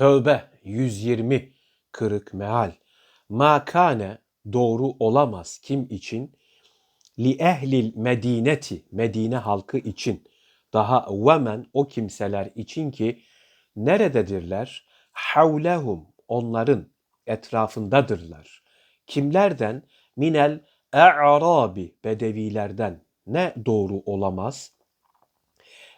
Tövbe 120 kırık meal. Makane doğru olamaz kim için? Li ehlil medineti Medine halkı için. Daha vemen o kimseler için ki nerededirler? Havlehum onların etrafındadırlar. Kimlerden? Minel e'rabi bedevilerden. Ne doğru olamaz?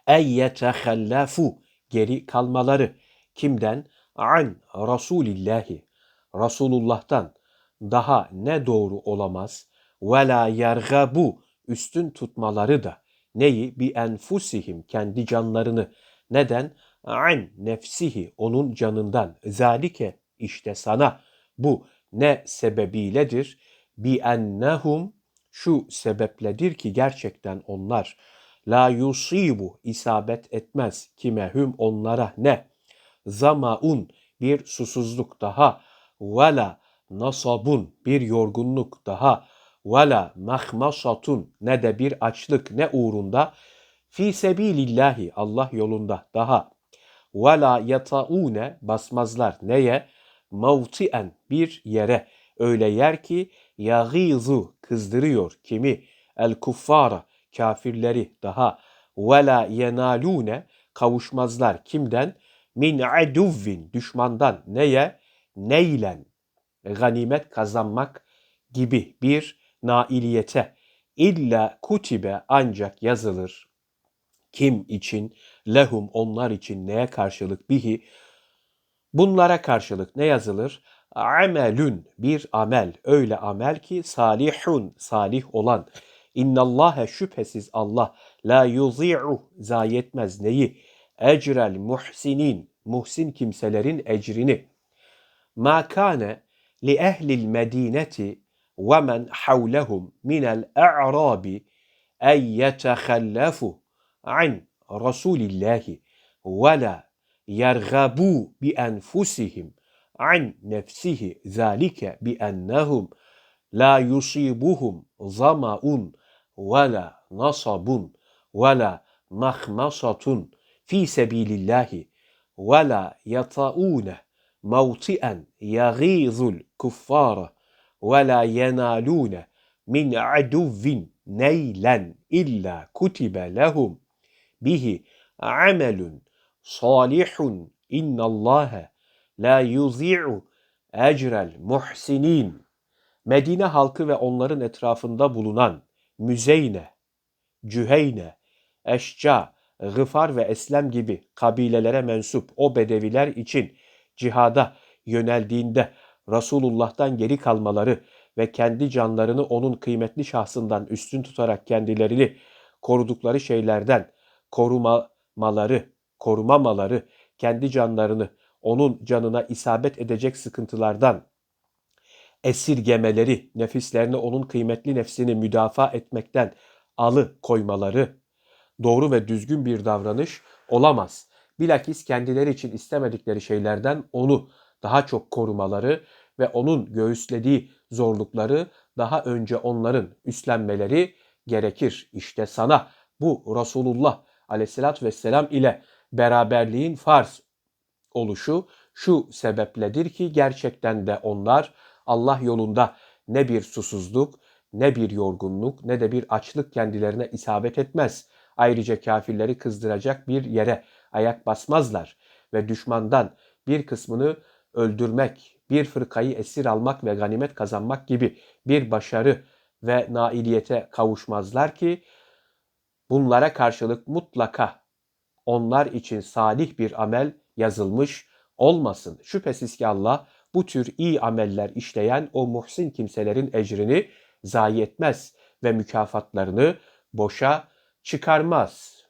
Ey yetehallafu geri kalmaları. Kimden? An Rasulillahi. Resulullah'tan daha ne doğru olamaz? Ve la yergabu üstün tutmaları da neyi? Bi enfusihim kendi canlarını. Neden? An nefsihi onun canından. Zalike işte sana bu ne sebebiyledir? Bi ennehum şu sebepledir ki gerçekten onlar la yusibu isabet etmez kime hüm onlara ne zamaun bir susuzluk daha. Vela nasabun bir yorgunluk daha. Vela mahmasatun ne de bir açlık ne uğrunda. Fi sebilillahi Allah yolunda daha. Vela yataune basmazlar neye? Mavtien bir yere. Öyle yer ki yagizu kızdırıyor kimi? El kuffara kafirleri daha. Ve la yenalune kavuşmazlar kimden min aduvvin düşmandan neye? Neylen ganimet kazanmak gibi bir nailiyete. İlla kutibe ancak yazılır. Kim için? Lehum onlar için neye karşılık? Bihi bunlara karşılık ne yazılır? Amelün bir amel. Öyle amel ki salihun salih olan. İnnallâhe şüphesiz Allah. La yuzi'u zayi etmez. Neyi? Ecrel muhsinin muhsin kimselerin ecrini. Ma kâne li ehlil medineti ve men havlehum minel e'rabi en yetehallafu an Rasulillahi ve la yergabu bi enfusihim an nefsihi zalike bi ennehum la yusibuhum zamaun ولا نصب ولا مخمصة fi sebilillahi ve la yataune mevti'en yaghizul kuffara ve la yenalune min aduvvin neylen illa kutibe lehum bihi amelun salihun innallaha la yuzi'u ecrel muhsinin. Medine halkı ve onların etrafında bulunan Müzeyne, Cüheyne, Eşca, Gıfar ve Eslem gibi kabilelere mensup o bedeviler için cihada yöneldiğinde Resulullah'tan geri kalmaları ve kendi canlarını onun kıymetli şahsından üstün tutarak kendilerini korudukları şeylerden korumamaları, korumamaları, kendi canlarını onun canına isabet edecek sıkıntılardan esirgemeleri, nefislerini onun kıymetli nefsini müdafaa etmekten alı koymaları doğru ve düzgün bir davranış olamaz. Bilakis kendileri için istemedikleri şeylerden onu daha çok korumaları ve onun göğüslediği zorlukları daha önce onların üstlenmeleri gerekir. İşte sana bu Resulullah aleyhissalatü vesselam ile beraberliğin farz oluşu şu sebepledir ki gerçekten de onlar Allah yolunda ne bir susuzluk, ne bir yorgunluk, ne de bir açlık kendilerine isabet etmez. Ayrıca kafirleri kızdıracak bir yere ayak basmazlar ve düşmandan bir kısmını öldürmek, bir fırkayı esir almak ve ganimet kazanmak gibi bir başarı ve nailiyete kavuşmazlar ki bunlara karşılık mutlaka onlar için salih bir amel yazılmış olmasın. Şüphesiz ki Allah bu tür iyi ameller işleyen o muhsin kimselerin ecrini zayi etmez ve mükafatlarını boşa çıkarmaz.